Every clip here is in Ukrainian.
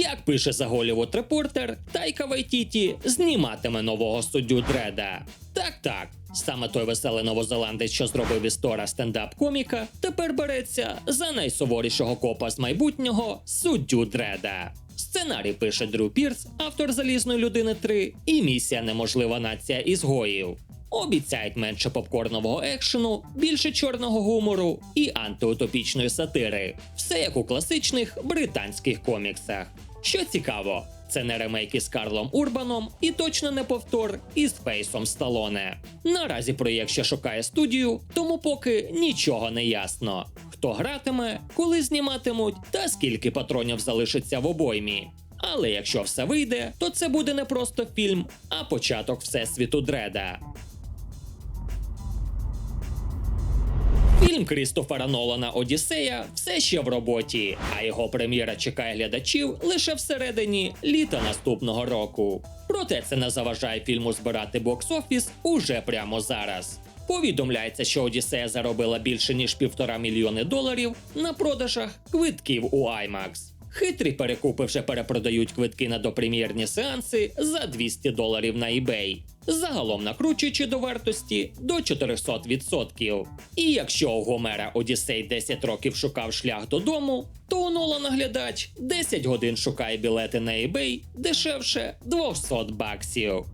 Як пише за Голівуд Репортер, Тайка Вайтіті зніматиме нового суддю Дреда. Так, так. Саме той веселий новозеландець, що зробив із Тора стендап-коміка, тепер береться за найсуворішого копа з майбутнього суддю Дреда. Сценарій пише Дрю Пірс, автор залізної людини 3 і місія неможлива нація ізгоїв. Обіцяють менше попкорнового екшену, більше чорного гумору і антиутопічної сатири. Все як у класичних британських коміксах. Що цікаво, це не ремейк із Карлом Урбаном і точно не повтор із Фейсом Сталоне. Наразі проєкт ще шукає студію, тому поки нічого не ясно. Хто гратиме, коли зніматимуть та скільки патронів залишиться в обоймі. Але якщо все вийде, то це буде не просто фільм, а початок всесвіту Дреда. Фільм Крістофера Нолана Одіссея все ще в роботі, а його прем'єра чекає глядачів лише всередині літа наступного року. Проте це не заважає фільму збирати бокс-офіс уже прямо зараз. Повідомляється, що Одіссея заробила більше ніж півтора мільйони доларів на продажах квитків у IMAX. Хитрі перекупи вже перепродають квитки на допрем'єрні сеанси за 200 доларів на eBay, загалом накручуючи до вартості до 400%. І якщо у Гомера Одіссей 10 років шукав шлях додому, то у Нолана глядач 10 годин шукає білети на eBay дешевше 200 баксів.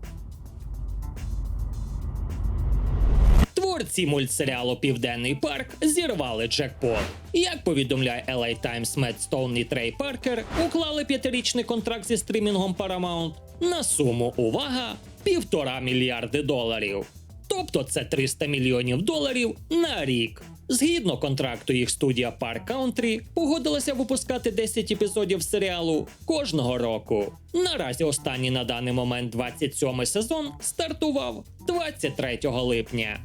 Творці мультсеріалу Південний парк зірвали джекпот. Як повідомляє LA Times, Мед Стоун і Трей Паркер уклали п'ятирічний контракт зі стримінгом Paramount на суму увага півтора мільярди доларів. Тобто це 300 мільйонів доларів на рік. Згідно контракту, їх студія Park Country погодилася випускати 10 епізодів серіалу кожного року. Наразі останній на даний момент 27 сезон стартував 23 липня.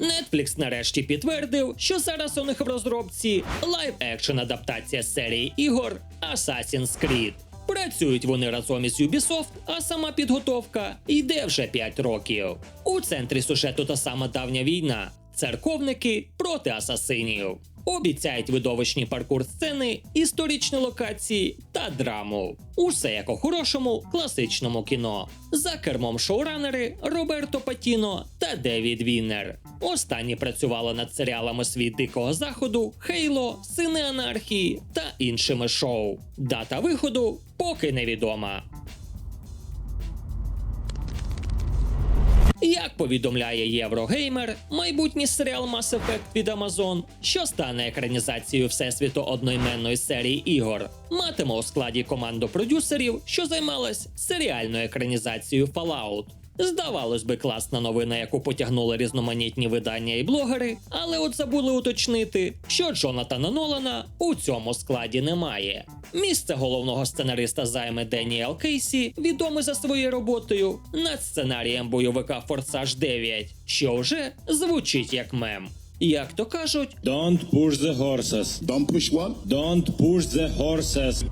Netflix нарешті підтвердив, що зараз у них в розробці лайв-екшн адаптація серії ігор Assassin's Creed. Працюють вони разом із Ubisoft, а сама підготовка йде вже 5 років. У центрі сюжету та сама давня війна церковники проти асасинів. Обіцяють видовищні паркур сцени, історичні локації та драму. Усе як у хорошому класичному кіно. За кермом шоуранери Роберто Патіно та Девід Віннер. Останні працювали над серіалами Світ Дикого Заходу, Хейло, Сини Анархії та іншими шоу. Дата виходу поки невідома. Як повідомляє Єврогеймер, майбутній серіал Mass Effect від Amazon, що стане екранізацією всесвіту одноіменної серії ігор, матиме у складі команду продюсерів, що займалась серіальною екранізацією Fallout. Здавалось би, класна новина, яку потягнули різноманітні видання і блогери, але от забули уточнити, що Джонатана Нолана у цьому складі немає. Місце головного сценариста займе Деніел Кейсі, відомий за своєю роботою над сценарієм бойовика Форсаж 9, що вже звучить як мем. Як то кажуть, Don't push the horses. Don't push what? Don't push the horses.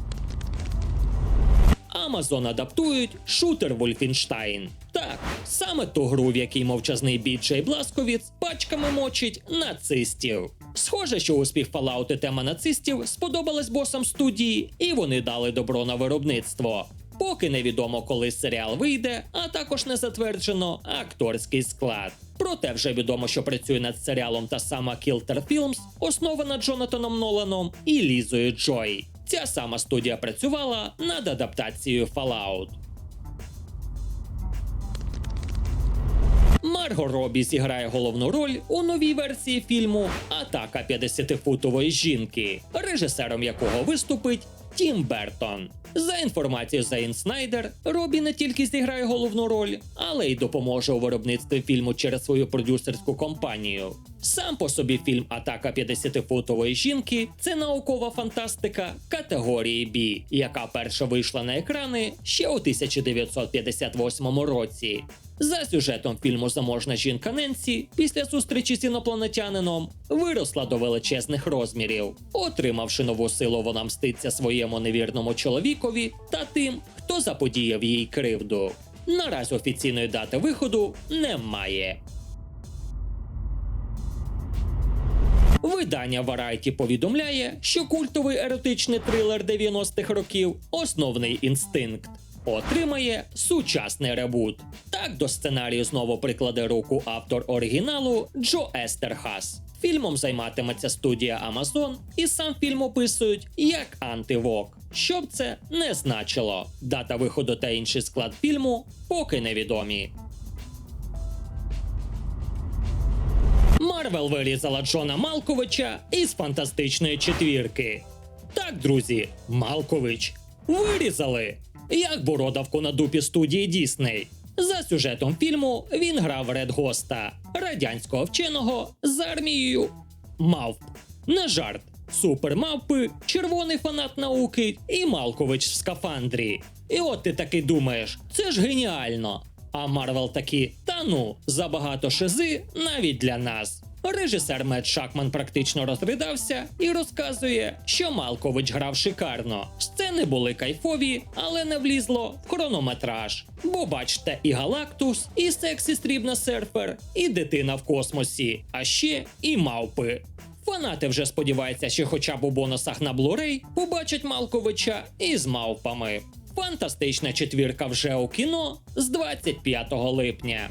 Amazon адаптують шутер Wolfenstein. Так, саме ту гру, в якій мовчазний бій Джей Бласковіц пачками мочить нацистів. Схоже, що успіх Fallout і тема нацистів сподобалась босам студії, і вони дали добро на виробництво. Поки невідомо, коли серіал вийде, а також не затверджено акторський склад. Проте вже відомо, що працює над серіалом та сама Kilter Films, основана Джонатаном Ноланом і Лізою Джой. Ця сама студія працювала над адаптацією Fallout. Марго Робі зіграє головну роль у новій версії фільму Атака 50-футової жінки, режисером якого виступить Тім Бертон. За інформацією Зейн Снайдер, Робі не тільки зіграє головну роль, але й допоможе у виробництві фільму через свою продюсерську компанію. Сам по собі фільм Атака 50-футової жінки це наукова фантастика категорії B, яка перша вийшла на екрани ще у 1958 році. За сюжетом фільму заможна жінка Ненсі після зустрічі з інопланетянином виросла до величезних розмірів. Отримавши нову силу, вона мститься своєму невірному чоловікові та тим, хто заподіяв їй кривду. Наразі офіційної дати виходу немає. Видання Variety повідомляє, що культовий еротичний трилер 90-х років Основний інстинкт отримає сучасний ребут. Так до сценарію знову прикладе руку автор оригіналу Джо Естерхас. Фільмом займатиметься студія Amazon, і сам фільм описують як антивок. Що б це не значило. Дата виходу та інший склад фільму поки невідомі. Марвел вирізала Джона Малковича із фантастичної четвірки. Так, друзі, Малкович вирізали як бородавку на дупі студії Дісней. За сюжетом фільму він грав Ред Госта, радянського вченого з армією мавп. Не жарт. Супермавпи, червоний фанат науки і Малкович в скафандрі. І от ти таки думаєш, це ж геніально. А Марвел такі, та ну, забагато шизи навіть для нас. Режисер Мед Шакман практично розридався і розказує, що Малкович грав шикарно. Сцени були кайфові, але не влізло в хронометраж. Бо бачите, і Галактус, і сексі стрібна серфер, і дитина в космосі, а ще і мавпи. Фанати вже сподіваються, що хоча б у бонусах на Blu-ray побачать Малковича із мавпами. Фантастична четвірка вже у кіно з 25 липня.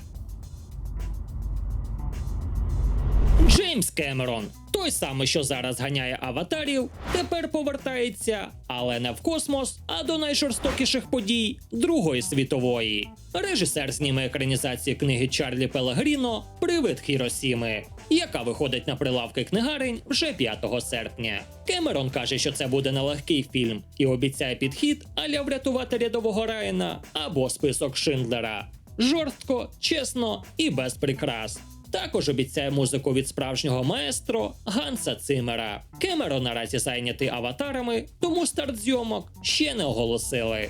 Джеймс Кемерон, той самий, що зараз ганяє аватарів, тепер повертається, але не в космос, а до найжорстокіших подій Другої світової. Режисер зніме екранізацію книги Чарлі Пелагріно Привид Хіросіми, яка виходить на прилавки книгарень вже 5 серпня. Кемерон каже, що це буде нелегкий фільм і обіцяє підхід аля врятувати рядового Райана або список Шиндлера. Жорстко, чесно і без прикрас. Також обіцяє музику від справжнього маестро Ганса Цимера. Кемерон наразі зайнятий аватарами, тому старт зйомок ще не оголосили.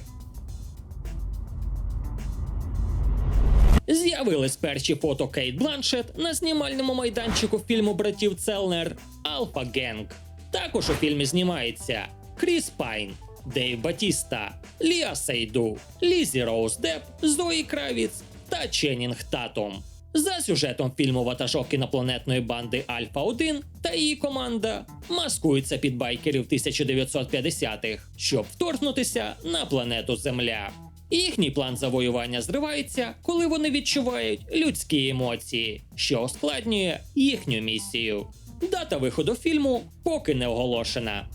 З'явились перші фото Кейт Бланшет на знімальному майданчику фільму братів Целнер Алфа Генг. Також у фільмі знімається Кріс Пайн, Дейв Батіста, Ліа Сейду, Лізі Роуз Деп, Зої Кравіц та Ченнінг Татум. За сюжетом фільму ватажок інопланетної банди Альфа 1 та її команда маскуються під байкерів 1950-х, щоб вторгнутися на планету Земля. Їхній план завоювання зривається, коли вони відчувають людські емоції, що ускладнює їхню місію. Дата виходу фільму поки не оголошена.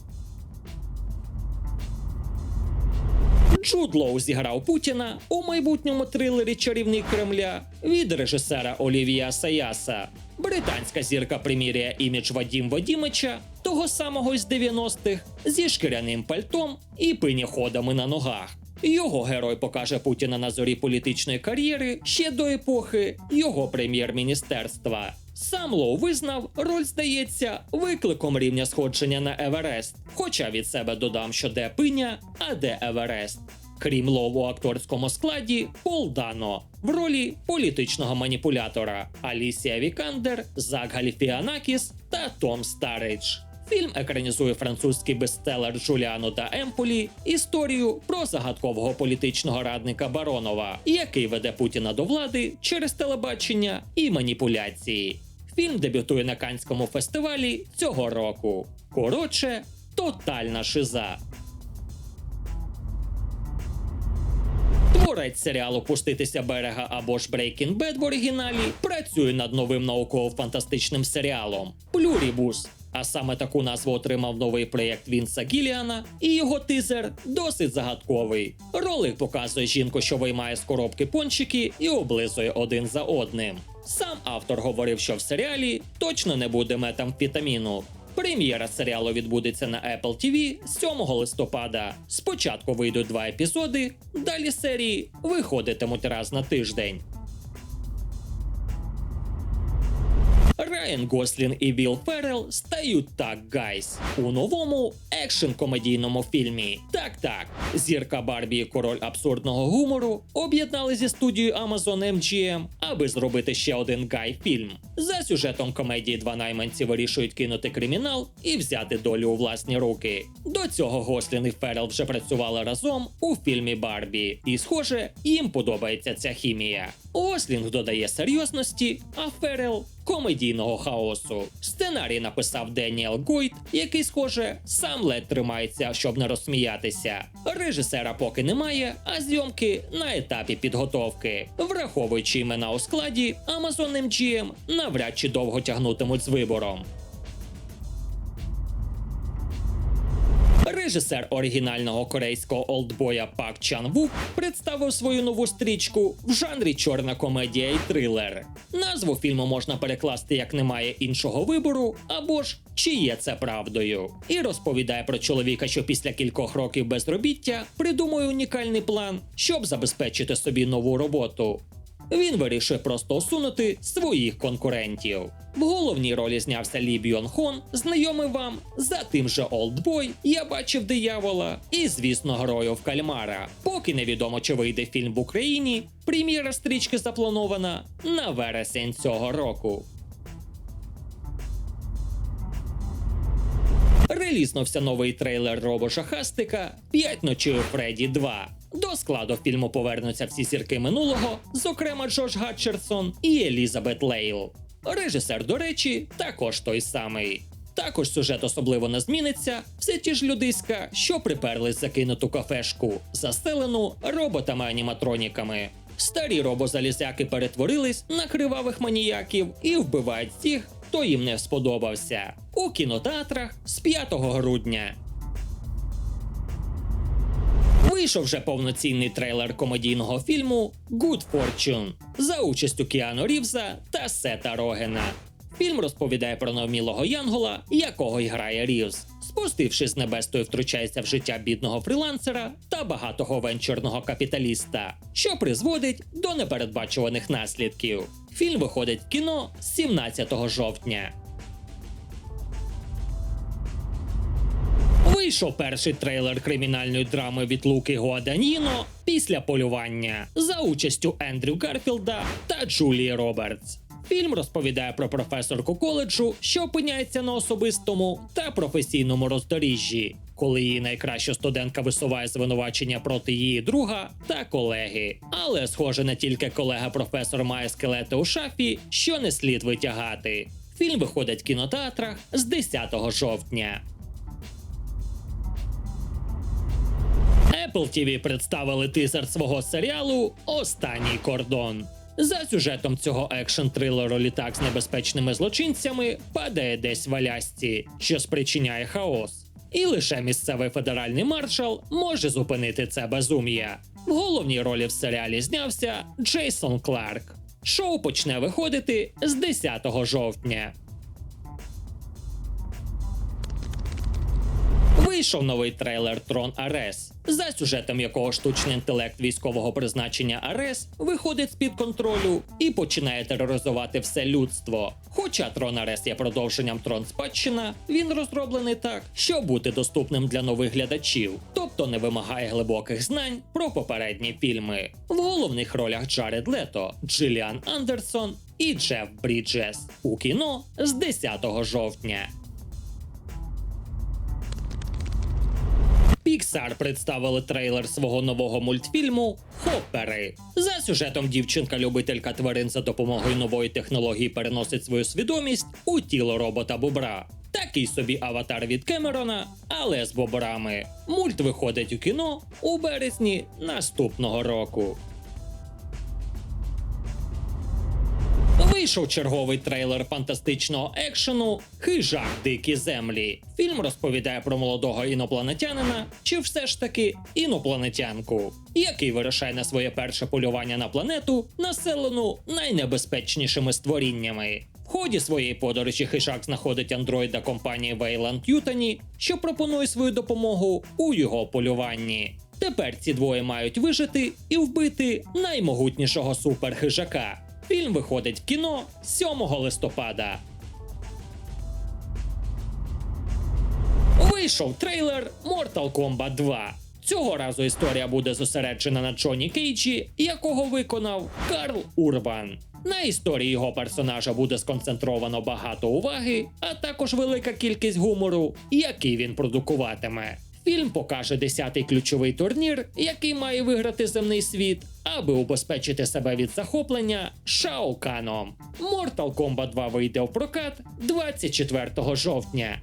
Джуд Лоу зіграв Путіна у майбутньому трилері Чарівник Кремля від режисера Олівія Саяса. Британська зірка приміряє імідж Вадім Вадімича, того самого із 90-х, зі шкіряним пальтом і пиніходами на ногах. Його герой покаже Путіна на зорі політичної кар'єри ще до епохи його прем'єр-міністерства. Сам Лоу визнав, роль здається викликом рівня сходження на Еверест. Хоча від себе додам, що де пиня, а де Еверест. Крім Лоу у акторському складі, Пол Дано в ролі політичного маніпулятора, Алісія Вікандер, Зак Галіфіанакіс та Том Старидж. Фільм екранізує французький бестселер Джуліано та Емполі історію про загадкового політичного радника Баронова, який веде Путіна до влади через телебачення і маніпуляції. Фільм дебютує на Канському фестивалі цього року. Коротше, тотальна шиза. Творець серіалу Пуститися берега або ж Breaking Bad в оригіналі працює над новим науково-фантастичним серіалом Плюрібус. А саме таку назву отримав новий проєкт Вінса Гіліана, і його тизер досить загадковий. Ролик показує жінку, що виймає з коробки пончики і облизує один за одним. Сам автор говорив, що в серіалі точно не буде метамфетаміну. Прем'єра серіалу відбудеться на Apple TV 7 листопада. Спочатку вийдуть два епізоди, далі серії виходитимуть раз на тиждень. Райан Гослін і Вілл Феррел стають так гайс у новому екшн-комедійному фільмі. Так так, зірка Барбі король абсурдного гумору об'єднали зі студією Amazon MGM, аби зробити ще один гай фільм. За сюжетом комедії два найманці вирішують кинути кримінал і взяти долю у власні руки. До цього Гослін і Ферел вже працювали разом у фільмі Барбі, і, схоже, їм подобається ця хімія. Гослінг додає серйозності, а Ферел комедійного хаосу. Сценарій написав Деніел Гойт, який, схоже, сам ледь тримається, щоб не розсміятися. Режисера поки немає, а зйомки на етапі підготовки. Враховуючи імена у складі, Amazon MGM навряд чи довго тягнутимуть з вибором. Режисер оригінального корейського олдбоя Пак Чан Вук представив свою нову стрічку в жанрі чорна комедія і трилер. Назву фільму можна перекласти як немає іншого вибору, або ж чи є це правдою. І розповідає про чоловіка, що після кількох років безробіття придумує унікальний план, щоб забезпечити собі нову роботу. Він вирішує просто усунути своїх конкурентів. В головній ролі знявся Лі Бьон Хон, знайомий вам за тим же Олдбой, я бачив диявола, і звісно, героїв Кальмара. Поки невідомо, чи вийде фільм в Україні, прем'єра стрічки запланована на вересень цього року. Релізнувся новий трейлер Робо Шахастика «П'ять ночей у Фредді 2». До складу фільму повернуться всі зірки минулого, зокрема Джош Гатчерсон і Елізабет Лейл. Режисер, до речі, також той самий. Також сюжет особливо не зміниться. Все ті ж людиська, що приперлись закинуту кафешку, застелену роботами-аніматроніками. Старі робозалізяки перетворились на кривавих маніяків і вбивають тих, хто їм не сподобався. У кінотеатрах з 5 грудня. Вийшов вже повноцінний трейлер комедійного фільму Good Fortune за участю Кіану Рівза та Сета Рогена. Фільм розповідає про невмілого Янгола, якого й грає Рівз. Спустившись з небес, той втручається в життя бідного фрілансера та багатого венчурного капіталіста, що призводить до непередбачуваних наслідків. Фільм виходить в кіно 17 жовтня. Вийшов перший трейлер кримінальної драми від Луки Гуаданіно після полювання за участю Ендрю Гарфілда та Джулії Робертс. Фільм розповідає про професорку коледжу, що опиняється на особистому та професійному роздоріжжі, коли її найкраща студентка висуває звинувачення проти її друга та колеги. Але, схоже, не тільки колега професор має скелети у шафі, що не слід витягати. Фільм виходить в кінотеатрах з 10 жовтня. Apple TV представили тизер свого серіалу Останній кордон. За сюжетом цього екшн-трилеру літак з небезпечними злочинцями падає десь в Алясці, що спричиняє хаос. І лише місцевий федеральний маршал може зупинити це безум'я. В головній ролі в серіалі знявся Джейсон Кларк. Шоу почне виходити з 10 жовтня. Вийшов новий трейлер Трон Арес, за сюжетом якого штучний інтелект військового призначення Арес виходить з-під контролю і починає тероризувати все людство. Хоча Трон Арес є продовженням Трон Спадщина, він розроблений так, щоб бути доступним для нових глядачів, тобто не вимагає глибоких знань про попередні фільми. В головних ролях Джаред Лето, Джиліан Андерсон і Джеф Бріджес у кіно з 10 жовтня. Pixar представили трейлер свого нового мультфільму Хоппери. За сюжетом дівчинка-любителька тварин за допомогою нової технології переносить свою свідомість у тіло робота бобра. Такий собі аватар від Кемерона, але з бобрами. Мульт виходить у кіно у березні наступного року. Вийшов черговий трейлер фантастичного екшену Хижак Дикі землі. Фільм розповідає про молодого інопланетянина, чи все ж таки інопланетянку, який вирішає на своє перше полювання на планету, населену найнебезпечнішими створіннями. В ході своєї подорожі хижак знаходить андроїда компанії Wayland Yutani, що пропонує свою допомогу у його полюванні. Тепер ці двоє мають вижити і вбити наймогутнішого суперхижака. Фільм виходить в кіно 7 листопада. Вийшов трейлер Mortal Kombat 2. Цього разу історія буде зосереджена на Джоні Кейджі, якого виконав Карл Урбан. На історії його персонажа буде сконцентровано багато уваги, а також велика кількість гумору, який він продукуватиме. Фільм покаже 10-й ключовий турнір, який має виграти земний світ, аби убезпечити себе від захоплення Шао Каном. Mortal Kombat 2 вийде в прокат 24 жовтня.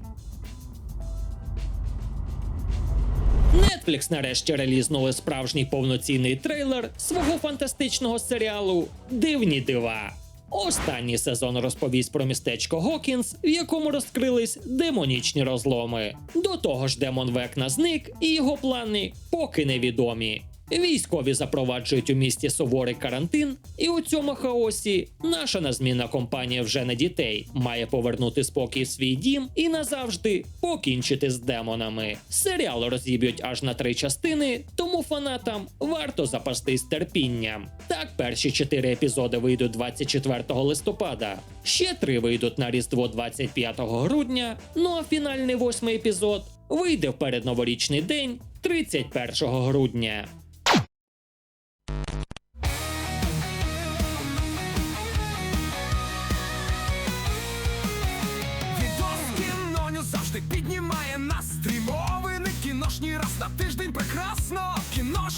Netflix нарешті релізнули справжній повноцінний трейлер свого фантастичного серіалу Дивні дива. Останній сезон розповість про містечко Гокінс, в якому розкрились демонічні розломи. До того ж, демон Векна зник, і його плани поки невідомі. Військові запроваджують у місті суворий карантин, і у цьому хаосі наша назмінна компанія вже не дітей має повернути спокій в свій дім і назавжди покінчити з демонами. Серіал розіб'ють аж на три частини, тому фанатам варто запастись терпінням. Так, перші чотири епізоди вийдуть 24 листопада, ще три вийдуть на Різдво 25 грудня. Ну а фінальний восьмий епізод вийде в передноворічний день 31 грудня.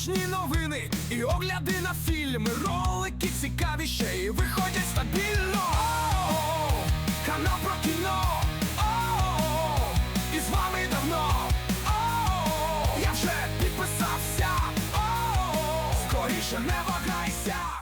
Кіношні новини. І огляди на фільми Ролики цікаві ще й виходять стабільно